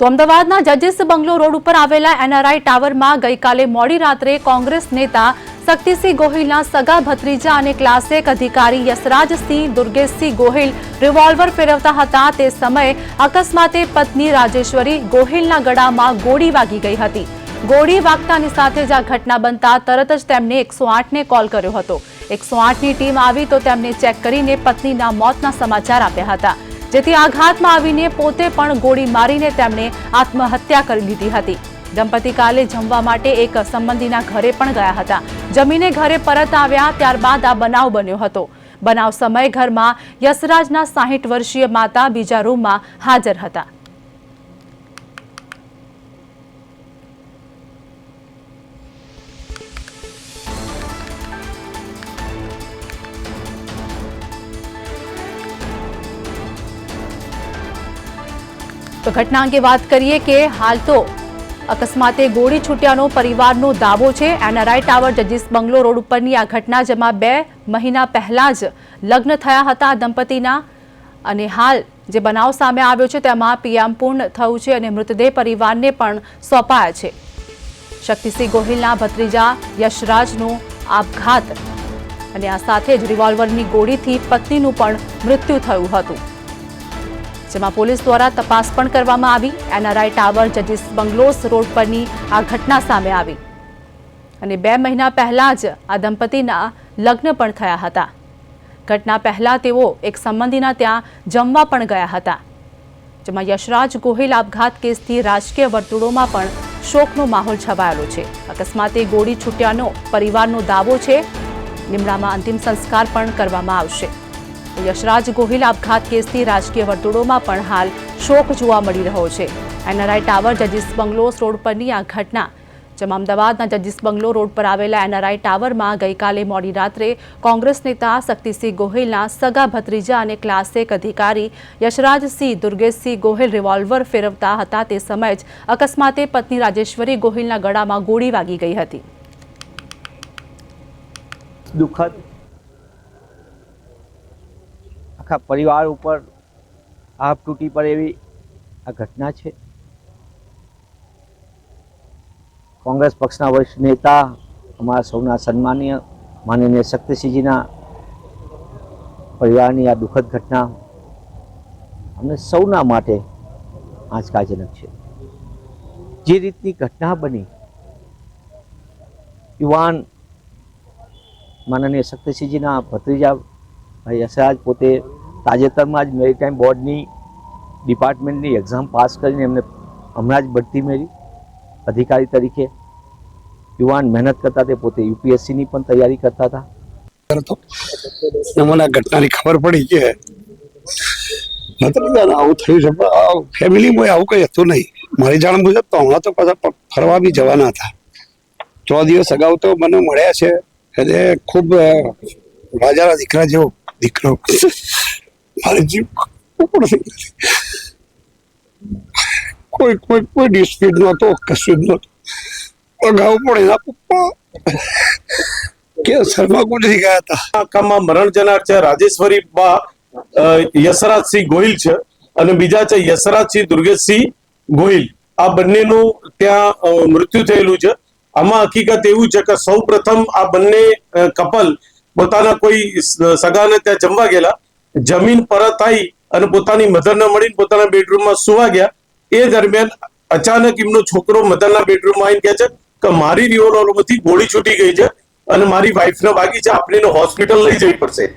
તો અમદાવાદના જજીસ bungalow road ઉપર આવેલા એનઆરઆઈ ટાવરમાં ગઈકાલે મોડી રાત્રે કોંગ્રેસ નેતા શક્તિસિંહ ગોહિલના સગા ભત્રીજા અને ક્લાસ એક અધિકારી યશરાજસિંહ દુર્ગેશસિંહ ગોહિલ રિવોલ્વર ફેરવતા હતા તે સમયે અકસ્માતે પત્ની રાજેશ્વરી ગોહિલના ગળામાં ગોળી વાગી ગઈ હતી. ગોળી વાગતાની સાથે જ આ ઘટના બનતા તરત જ તેમને એકસો આઠને કોલ કર્યો હતો. એકસો આઠની ટીમ આવી તો તેમને ચેક કરીને પત્નીના મોતના સમાચાર આપ્યા હતા. જેથી આઘાતમાં આવીને પોતે પણ ગોળી મારીને તેમણે આત્મહત્યા કરી લીધી હતી. દંપતી કાલે જમવા માટે એક સંબંધીના ઘરે પણ ગયા હતા. જમીને ઘરે પરત આવ્યા ત્યારબાદ આ બનાવ બન્યો હતો. બનાવ સમય ઘરમાં યશરાજના સાહીઠ વર્ષીય માતા બીજા રૂમમાં હાજર હતા. તો ઘટના અંગે વાત કરીએ કે હાલ તો અકસ્માતે ગોળી છૂટ્યાનો પરિવારનો દાવો છે. એનઆરઆઈ ટાવર જજીસ બંગલો રોડ ઉપરની આ ઘટના જેમાં બે મહિના પહેલા જ લગ્ન થયા હતા દંપતીના અને હાલ જે બનાવ સામે આવ્યો છે તેમાં પીએમ પૂર્ણ થયું છે અને મૃતદેહ પરિવારને પણ સોંપાયા છે. શક્તિસિંહ ગોહિલના ભત્રીજા યશરાજનો આપઘાત અને આ સાથે જ રિવોલ્વરની ગોળીથી પત્નીનું પણ મૃત્યુ થયું હતું. જેમાં પોલીસ દ્વારા તપાસ પણ કરવામાં આવી. એનઆરઆઈ ટાવર જજીસ બંગલોસ રોડ પરની આ ઘટના સામે આવી. અને બે મહિના પહેલાં જ આ દંપતીના લગ્ન પણ થયા હતા. ઘટના પહેલાં તેઓ એક સંબંધીના ત્યાં જમવા પણ ગયા હતા. જેમાં યશરાજ ગોહિલ આપઘાત કેસથી રાજકીય વર્તુળોમાં પણ શોકનો માહોલ છવાયેલો છે. અકસ્માતે ગોળી છૂટ્યાનો પરિવારનો દાવો છે. લીમડામાં અંતિમ સંસ્કાર પણ કરવામાં આવશે. યશરાજ ગોહિલ આપઘાત કેસથી રાજકીય વર્તુળોમાં પણ હાલ શોક જોવા મળી રહ્યો છે. એનઆરઆઈ ટાવર જજીસ બંગલોસ રોડ પરની આ ઘટના. જેમાં અમદાવાદના જજીસ બંગલો રોડ પર આવેલા એનઆરઆઈ ટાવરમાં ગઈકાલે મોડી રાત્રે કોંગ્રેસ નેતા શક્તિસિંહ ગોહિલના સગા ભત્રીજા અને ક્લાસ એક અધિકારી યશરાજસિંહ દુર્ગેશસિંહ ગોહિલ રિવોલ્વર ફેરવતા હતા તે સમયે જ અકસ્માતે પત્ની રાજેશ્વરી ગોહિલના ગળામાં ગોળી વાગી ગઈ હતી. દુઃખદ આખા પરિવાર ઉપર આપ તૂટી પડે એવી આ ઘટના છે? કોંગ્રેસ પક્ષના વરિષ્ઠ નેતા, અમારા સૌના સન્માનીય માનનીય શક્તિસિંહજીના પરિવારની આ દુઃખદ ઘટના અમને સૌના માટે આંચકાજનક છે. જે રીતની ઘટના બની, યુવાન માનનીય શક્તિસિંહજીના ભત્રીજા ભાઈ યશરાજ પોતે તાજેતરમાં જ મેરીટાઈમ બોર્ડની ડિપાર્ટમેન્ટની એક્ઝામ પાસ કરીને એમને હમણાં જ બઢતી મેળવી. અધિકારી તરીકે યુવાન મહેનત કરતા તે પોતે યુપીએસસીની પણ તૈયારી કરતા હતા. મને ઘટનાની ખબર પડી કે આવું થયું છે ફેમિલીમાં આવું કંઈ હતું નહીં. મારી જાણ મુજબ તો હમણાં તો પાછા ફરવા બી જવાના હતા. છ દિવસ અગાઉ તો મને મળ્યા છે, એટલે ખૂબ રાજાના દીકરા જેવો દીકરો. મારે જીવ ઉપર થઈ કોઈ કોઈ કોઈ ડિસ્પ્યુટ નહોતો, કશું જ નહોતું. અગાઉ પણ એના પપ્પા કે શર્મા ગુજરી ગયા હતા. આ કામમાં મરણ જનાર છે રાજેશ્વરી બા યશરાજસિંહ ગોહિલ છે અને બીજા છે યશરાજસિંહ દુર્ગેશસિંહ ગોહિલ. આ બંનેનું ત્યાં મૃત્યુ થયેલું છે. આમાં હકીકત એવું છે કે સૌ પ્રથમ આ બંને કપલ પોતાના કોઈ સગાને ત્યાં જમવા ગયેલા. જમીન પરત આવી અને પોતાની મધરને મળીને પોતાના બેડરૂમમાં સુવા ગયા. એ દરમિયાન અચાનક એમનો છોકરો મધરના બેડરૂમમાં આવીને કહે છે કે મારી રિવોલ્વરમાંથી ગોળી છૂટી ગઈ છે અને મારી વાઈફને વાગી છે આપણે હોસ્પિટલ લઈ જવી પડશે.